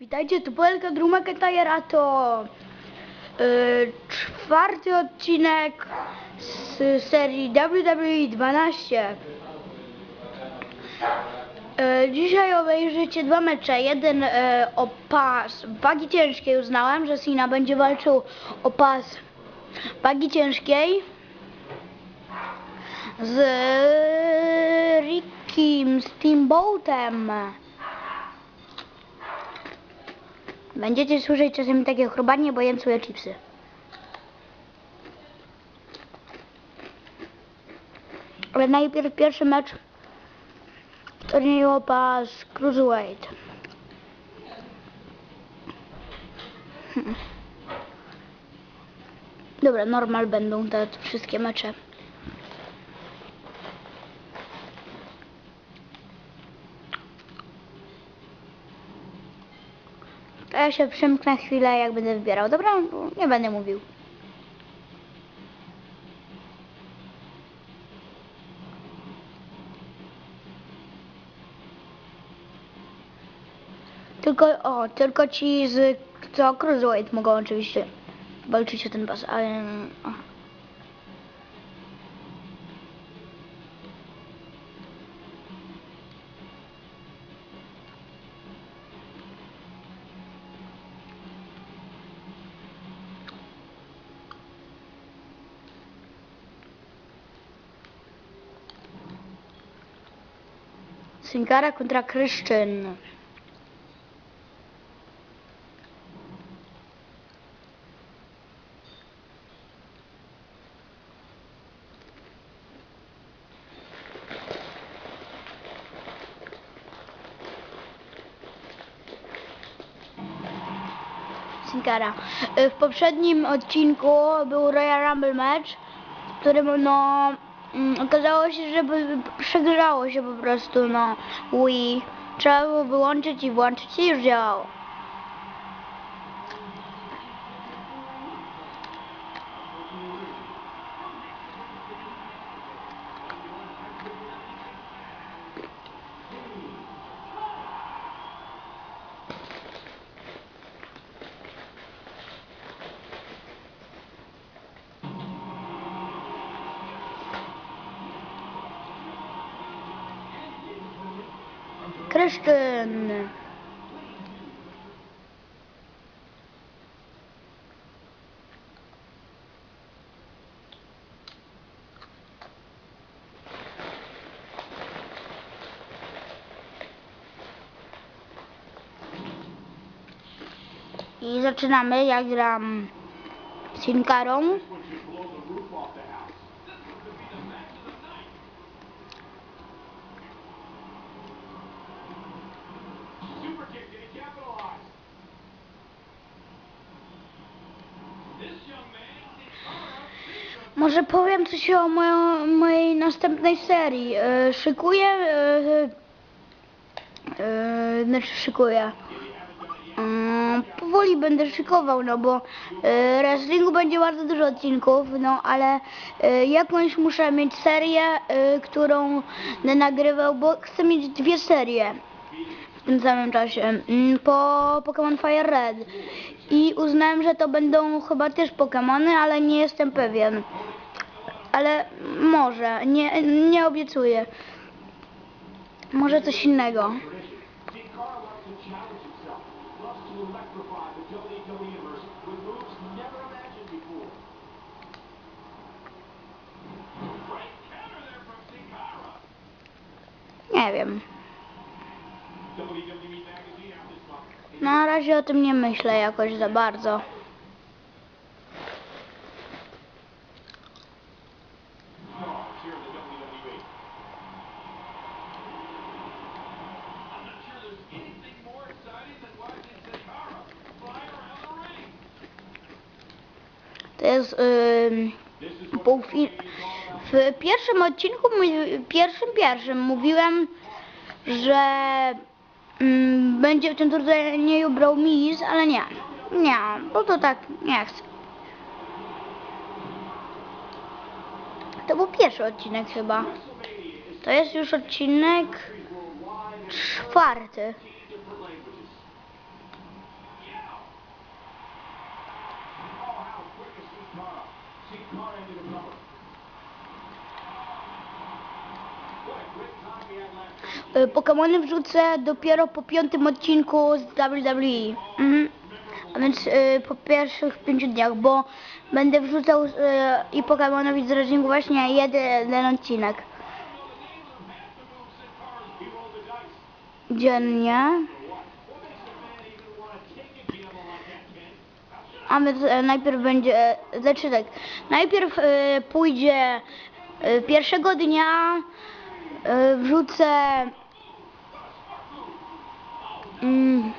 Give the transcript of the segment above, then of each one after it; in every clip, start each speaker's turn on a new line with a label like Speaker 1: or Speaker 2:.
Speaker 1: Witajcie, tu Polka McIntyre, a to y, czwarty odcinek z serii WWE 12. Y, dzisiaj obejrzycie dwa mecze. Jeden y, o pas wagi ciężkiej. Uznałem, że Sina będzie walczył o pas wagi ciężkiej z Rickim Steamboatem. Będziecie słyszeć czasami takie chrubanie, bo jem swoje chipsy. Ale najpierw pierwszy mecz w turnieju o pas Cruiserweight. Hmm. Dobra, normal będą te wszystkie mecze. To ja się przymknę chwilę, jak będę wybierał. Dobra, bo nie będę mówił. Tylko, o, tylko ci z, co Cruiserweight mogą oczywiście walczyć o ten pas, ale... Singara kontra Kryszczyn. Singara. Y, W poprzednim odcinku był Royal Rumble match, w którym no okazało się, że przegrzało się po prostu no Wii. Trzeba było wyłączyć i włączyć i już działało. Kryszczyn. I zaczynamy. Ja gram Sinkarą. Może powiem coś o mojej następnej serii. E, szykuję. E, znaczy szykuję. Powoli będę szykował, no bo e, wrestlingu będzie bardzo dużo odcinków, no ale e, jakąś muszę mieć serię, którą będę nagrywał, bo chcę mieć dwie serie w tym samym czasie mm, po Pokémon Fire Red i uznałem, że to będą chyba też Pokémony, ale nie jestem pewien. Ale może, nie, nie obiecuję. Może coś innego. Nie wiem. Na razie o tym nie myślę jakoś za bardzo. Pierwszym odcinku, pierwszym pierwszym mówiłem, że ym, będzie w tym turnieju brał Miz, ale nie. Nie, bo to tak nie chcę. To był pierwszy odcinek chyba. To jest już odcinek czwarty.
Speaker 2: Last night.
Speaker 1: Y, Pokemony wrzucę dopiero po piątym odcinku z WWE. Mhm. A więc y, po pierwszych pięciu dniach, bo będę wrzucał y, i Pokemonowi z Razingu właśnie jeden odcinek dziennie.
Speaker 2: A
Speaker 1: e, najpierw będzie, e, znaczy tak, najpierw e, pójdzie e, pierwszego dnia, e, wrzucę, mm,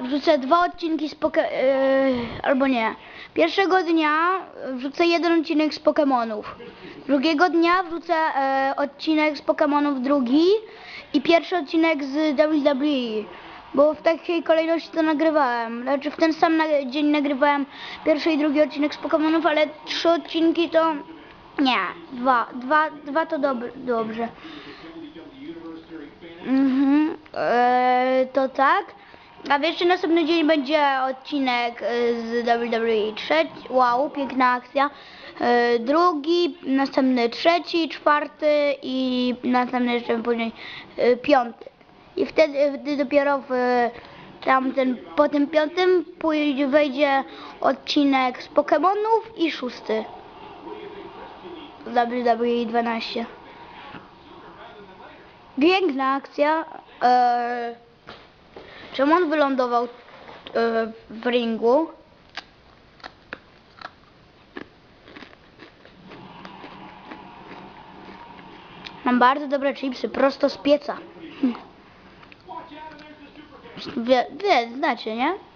Speaker 1: wrzucę dwa odcinki z poke, e, albo nie, pierwszego dnia wrzucę jeden odcinek z Pokemonów, drugiego dnia wrzucę e, odcinek z Pokemonów drugi i pierwszy odcinek z WWE. Bo w takiej kolejności to nagrywałem. Znaczy w ten sam dzień nagrywałem pierwszy i drugi odcinek z Pokemonów, ale trzy odcinki to nie, dwa, dwa, dwa to dob dobrze. Mhm, e, to tak. A jeszcze następny dzień będzie odcinek e, z WWE. Trzeci, wow, piękna akcja. E, drugi, następny trzeci, czwarty i następny jeszcze później e, piąty. I wtedy, wtedy dopiero w tamten, po tym piątym pójdzie, wejdzie odcinek z Pokemonów i szósty. WWE 12. Piękna akcja. E, czemu on wylądował e, w ringu? Mam bardzo dobre chipsy, prosto z pieca. Wie, wie, znacie, nie?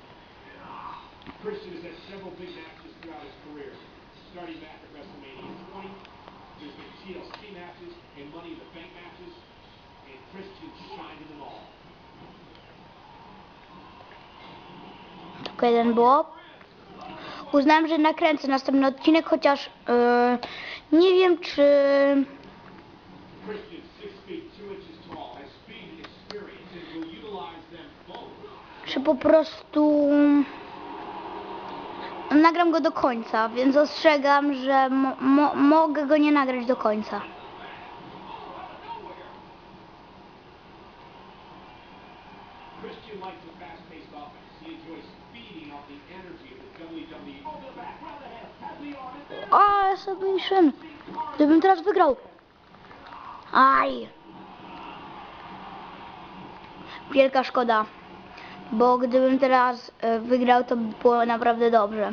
Speaker 1: Tylko jeden było. Uznałem, że nakręcę następny odcinek, chociaż e, nie wiem, czy czy po prostu nagram go do końca, więc ostrzegam, że mo mo mogę go nie nagrać do końca. Submission! Gdybym teraz wygrał. Aj! Wielka szkoda. Bo gdybym teraz e, wygrał, to by było naprawdę dobrze.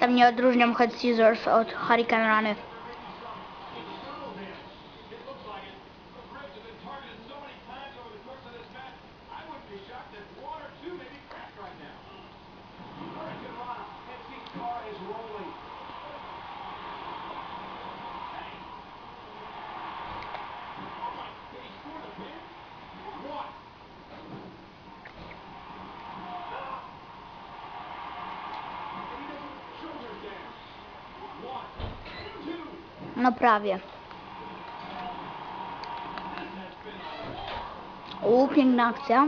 Speaker 1: Tam nie odróżniam Head Scissors od Hurricane Rany. No prawie. U, piękna akcja.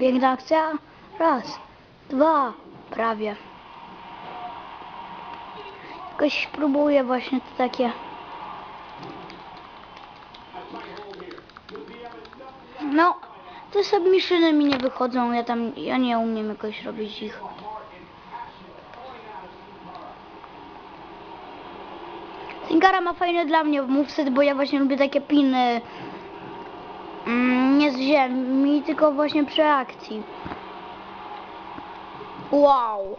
Speaker 1: Piękna akcja. Raz, dwa, prawie. Jakoś próbuję właśnie to takie. No, te submissiony mi nie wychodzą, ja tam, ja nie umiem jakoś robić ich.
Speaker 2: Sinkara ma fajne dla mnie moveset, bo ja właśnie lubię takie piny. Mm, nie z ziemi, tylko właśnie przy akcji. Wow,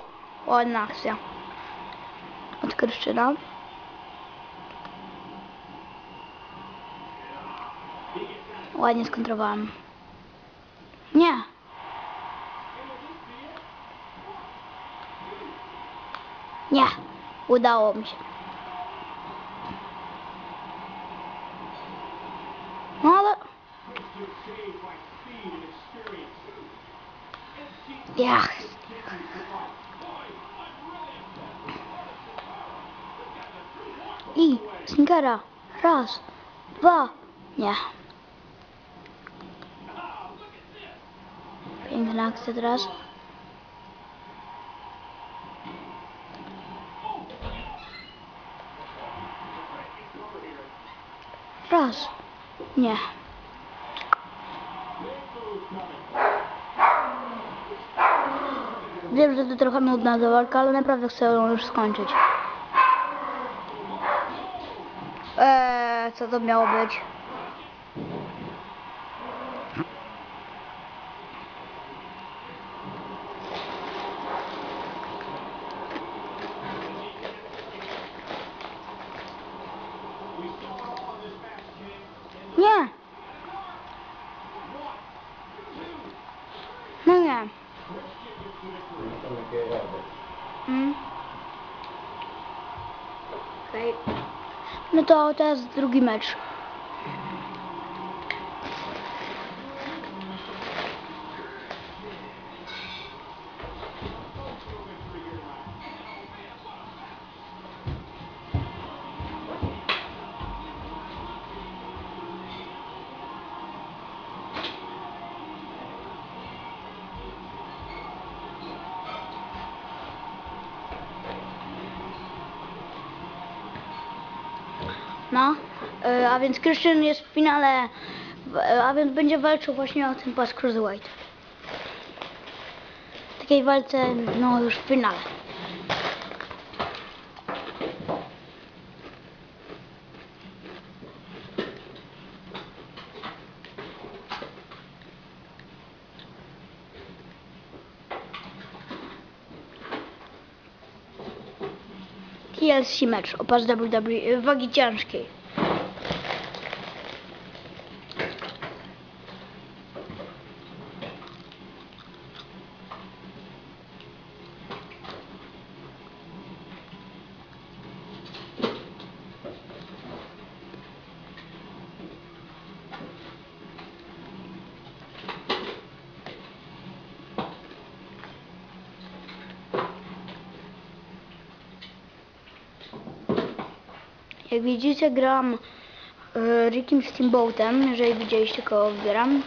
Speaker 2: ładna akcja. Od Kryszczyna. Ładnie skontrowałem. Nie. Nie. Udało mi się. No ale... Ja. I Snickera. Raz, dwa. Nie. Piękna akcja teraz. Raz. Nie. Wiem, że to trochę nudna ta walka, ale naprawdę chcę ją już skończyć. Eee, co to miało być? Nie. No nie. Mm. Okej. No to teraz drugi mecz. No, y, a więc Christian jest w finale, w- a więc będzie walczył właśnie o ten pas Cruiserweight. W takiej walce, no już w finale. TLC mecz o pas WWE wagi ciężkiej. Jak widzicie gram y, Rickiem Steamboatem, jeżeli widzieliście kogo wybieram.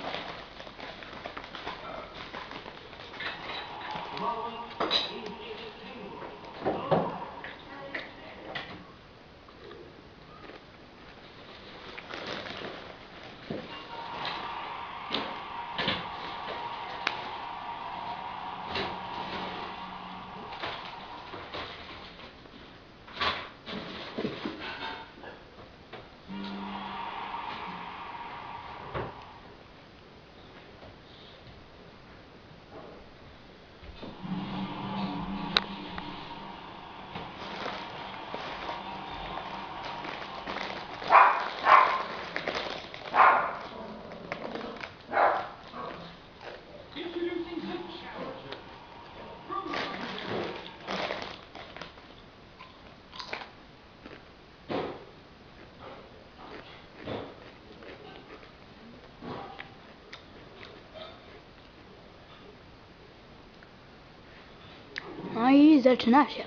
Speaker 2: No i zaczyna się.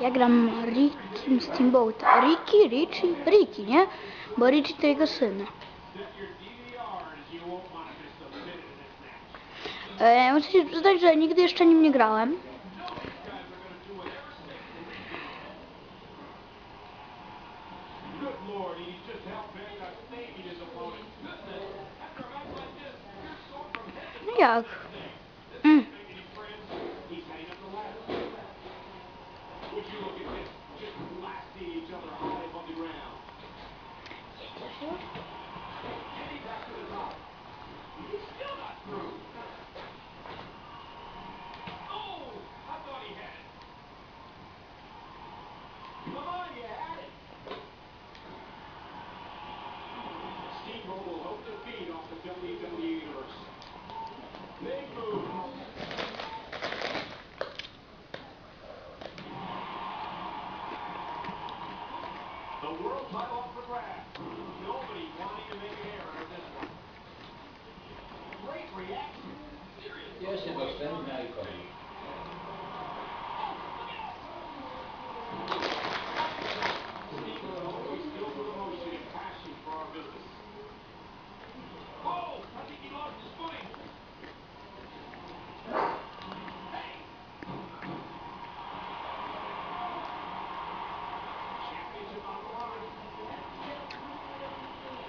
Speaker 2: Ja gram Rickiem Steamboat. Ricky, Richie, Ricky, nie? Bo Richie to jego syn. E, muszę się przyznać, że nigdy jeszcze nim nie grałem.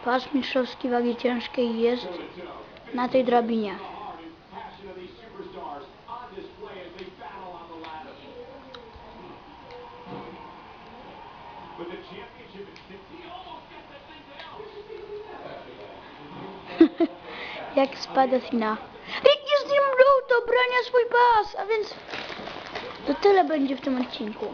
Speaker 1: Pas mistrzowski wagi ciężkiej jest na tej drabinie. Jak spada fina. Biegniesz z nim do brania swój pas, a więc to tyle będzie w tym odcinku.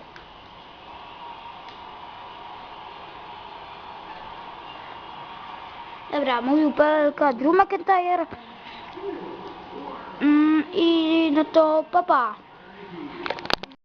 Speaker 1: Dobra, mówił PLK Drew McIntyre. Mm, I no to papa. Pa.